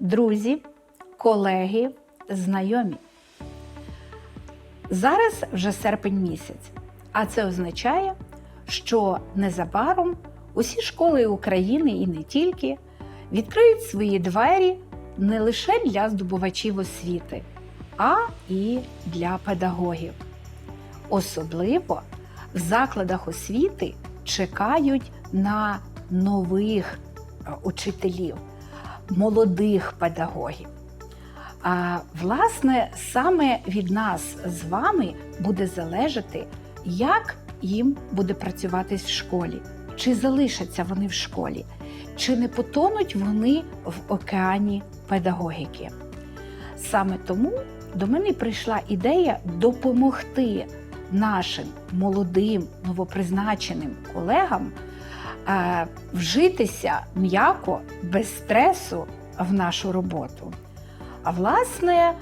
друзі, колеги, знайомі. Зараз вже серпень місяць, а це означає, що незабаром усі школи України і не тільки відкриють свої двері не лише для здобувачів освіти, а і для педагогів. Особливо в закладах освіти чекають на нових е, учителів, молодих педагогів. А власне, саме від нас з вами буде залежати, як їм буде працюватись в школі, чи залишаться вони в школі, чи не потонуть вони в океані педагогіки. Саме тому до мене прийшла ідея допомогти нашим молодим новопризначеним колегам вжитися м'яко, без стресу в нашу роботу. А власне,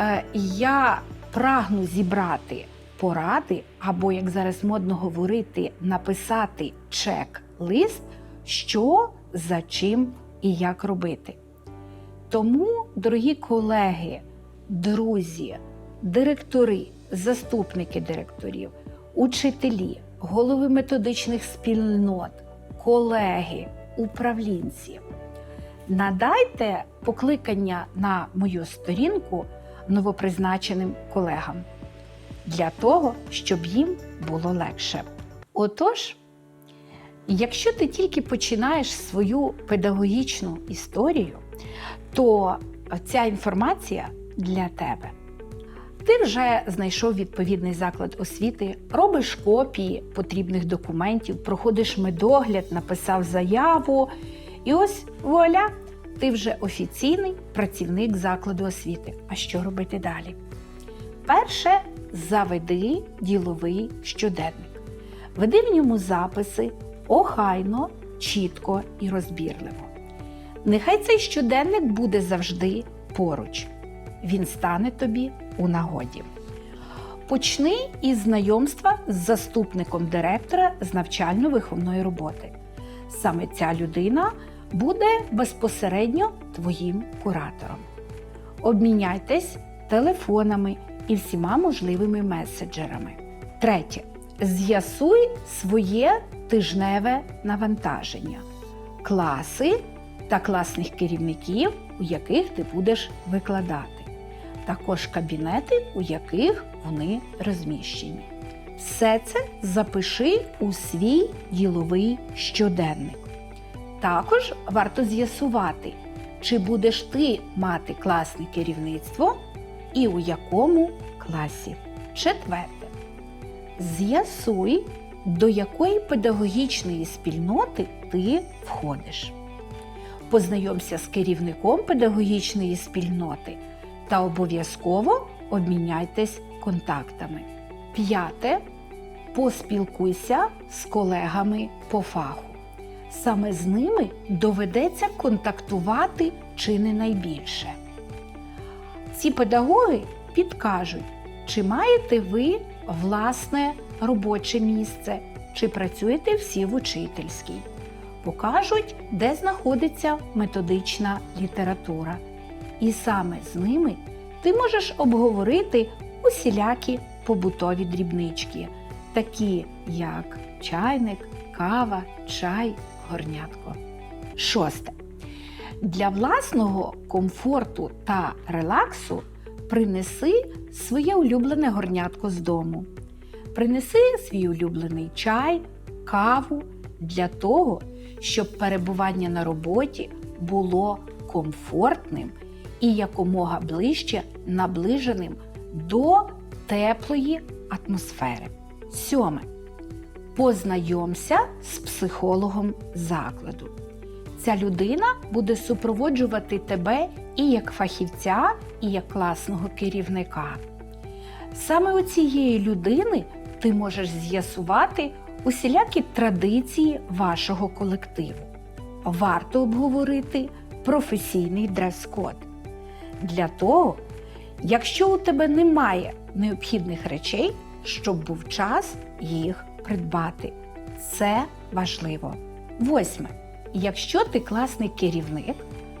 е, я прагну зібрати поради, або, як зараз модно говорити, написати чек-лист, що за чим і як робити. Тому, дорогі колеги, друзі, директори, заступники директорів, учителі, голови методичних спільнот, колеги, управлінці, надайте покликання на мою сторінку новопризначеним колегам для того, щоб їм було легше. Отож, якщо ти тільки починаєш свою педагогічну історію, то ця інформація для тебе. Ти вже знайшов відповідний заклад освіти, робиш копії потрібних документів, проходиш медогляд, написав заяву, і ось вуаля, ти вже офіційний працівник закладу освіти. А що робити далі? Перше, заведи діловий щоденник. Веди в ньому записи охайно, чітко і розбірливо. Нехай цей щоденник буде завжди поруч. Він стане тобі у нагоді. Почни із знайомства з заступником директора з навчально-виховної роботи. Саме ця людина буде безпосередньо твоїм куратором. Обміняйтесь телефонами і всіма можливими меседжерами. Третє. З'ясуй своє тижневе навантаження, класи та класних керівників, у яких ти будеш викладати, також кабінети, у яких вони розміщені. Все це запиши у свій діловий щоденник. Також варто з'ясувати, чи будеш ти мати класне керівництво і у якому класі. Четверте. З'ясуй, до якої педагогічної спільноти ти входиш. Познайомся з керівником педагогічної спільноти та обов'язково обміняйтесь контактами. П'яте. Поспілкуйся з колегами по фаху. Саме з ними доведеться контактувати чи не найбільше. Ці педагоги підкажуть, чи маєте ви власне робоче місце, чи працюєте всі в учительській. Покажуть, де знаходиться методична література. І саме з ними ти можеш обговорити усілякі побутові дрібнички, такі як чайник, кава, чай, горнятко. Шосте. Для власного комфорту та релаксу принеси своє улюблене горнятко з дому. Принеси свій улюблений чай, каву для того, щоб перебування на роботі було комфортним і якомога ближче наближеним до теплої атмосфери. Сьоме. Познайомся з психологом закладу. Ця людина буде супроводжувати тебе і як фахівця, і як класного керівника. Саме у цієї людини ти можеш з'ясувати усілякі традиції вашого колективу. Варто обговорити професійний дрес-код. Для того, якщо у тебе немає необхідних речей, щоб був час їх придбати. Це важливо. Восьме. Якщо ти класний керівник,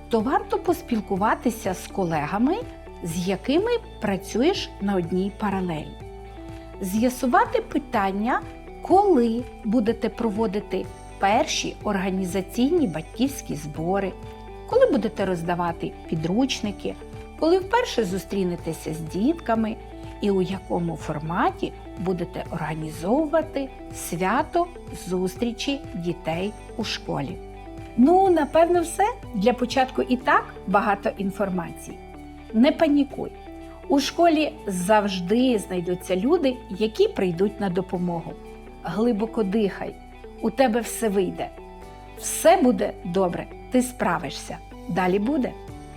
то варто поспілкуватися з колегами, з якими працюєш на одній паралелі. З'ясувати питання, коли будете проводити перші організаційні батьківські збори, коли будете роздавати підручники, коли вперше зустрінетеся з дітками і у якому форматі будете організовувати свято зустрічі дітей у школі. Ну, напевно, все. Для початку і так багато інформації. Не панікуй. У школі завжди знайдуться люди, які прийдуть на допомогу. Глибоко дихай, у тебе все вийде. Все буде добре, ти справишся. Далі буде.